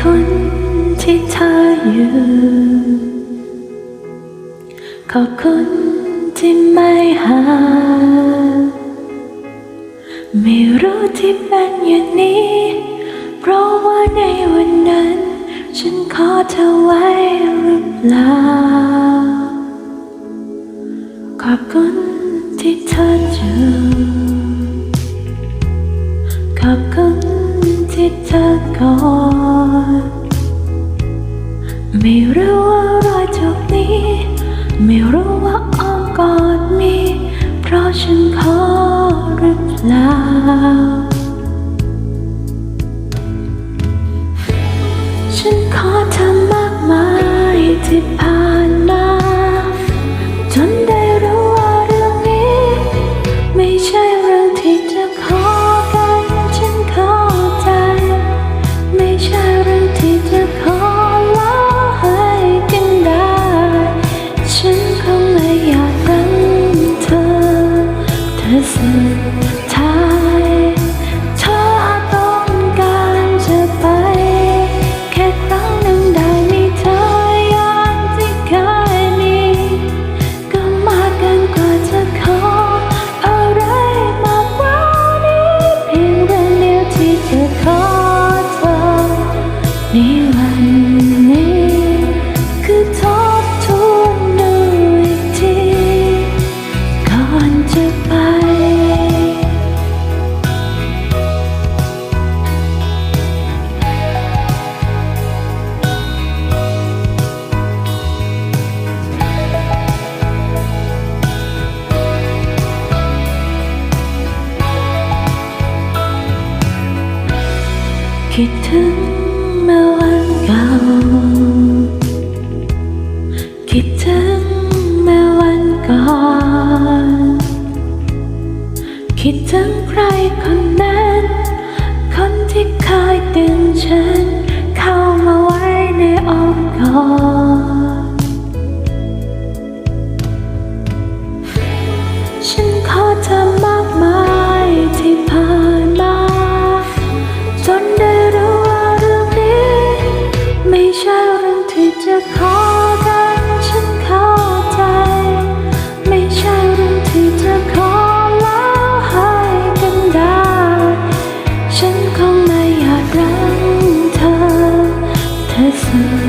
คุณที่เธออยู่ ขอบคุณที่ไม่หา ไม่รู้ที่เป็นอย่างนี้ เพราะว่าในวันนั้น ฉันขอเธอไว้หรือเปล่า ขอบคุณที่เธออยู่ขอบคุณที่เธอกอด ไม่รู้ว่ารอยจบนี้ ไม่รู้ว่าอ้อมกอดมี เพราะฉันขอหรือเปล่าฉันขอเธอมากมายที่ผ่ วันนี้คือทบทวนดูอีกที ก่อนจะไป คิดถึง เมื่อวันเก่า คิดถึงเมื่อวันก่อน คิดถึงใครคนนั้น คนที่เคยดึงฉัน เข้ามาไว้ในอ้อมกอด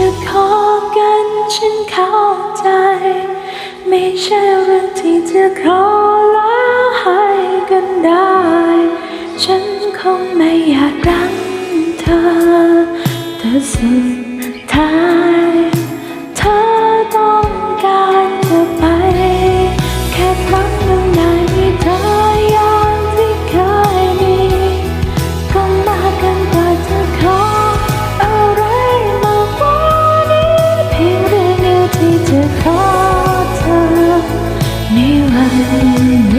จะขอกันฉันเข้าใจ ไม่ใช่เรื่องที่จะขอแล้วให้กันได้ ฉันคงไม่อยากรังเธอ แต่สุดท้าย เธอต้องการจะไป 我的你为